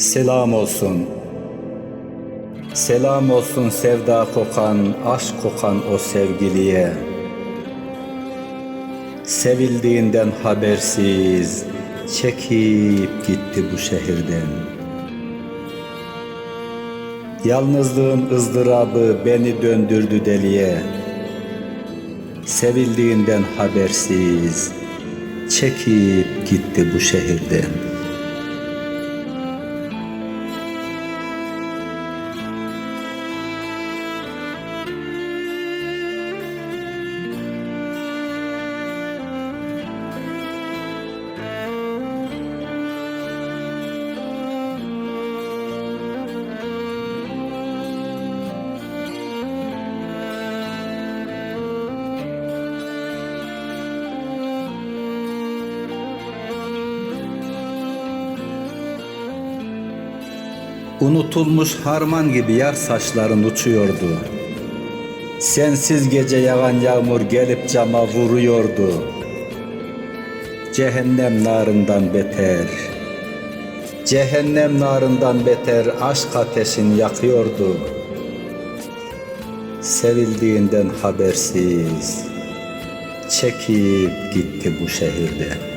Selam olsun. Selam olsun sevda kokan, aşk kokan o sevgiliye. Sevildiğinden habersiz çekip gitti bu şehirden. Yalnızlığın ızdırabı beni döndürdü deliye. Sevildiğinden habersiz çekip gitti bu şehirden. Unutulmuş harman gibi yar saçların uçuyordu. Sensiz gece yağan yağmur gelip cama vuruyordu. Cehennem narından beter, cehennem narından beter aşk ateşin yakıyordu. Sevildiğinden habersiz, çekip gitti bu şehirden.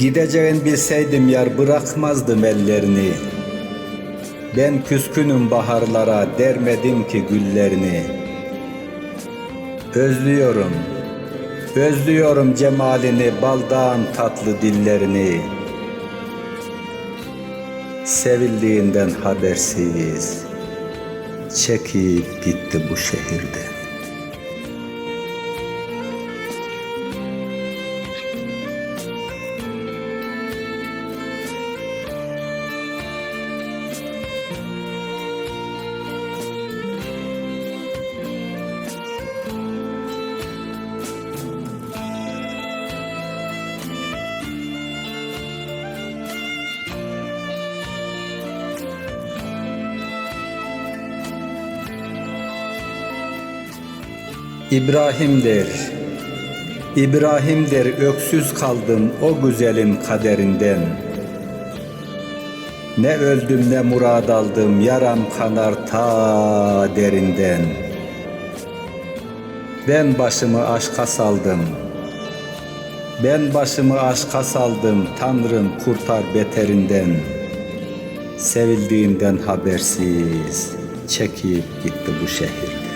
Gideceğin bilseydim yar bırakmazdım ellerini. Ben küskünüm baharlara dermedim ki güllerini. Özlüyorum, özlüyorum cemalini, baldan tatlı dillerini. Sevildiğinden habersiz, çekip gitti bu şehirden. İbrahim der, İbrahim der öksüz kaldım o güzelin kaderinden. Ne öldüm ne murad aldım yaram kanar ta derinden. Ben başımı aşka saldım. Ben başımı aşka saldım Tanrım kurtar beterinden. Sevildiğinden habersiz çekip gitti bu şehirde.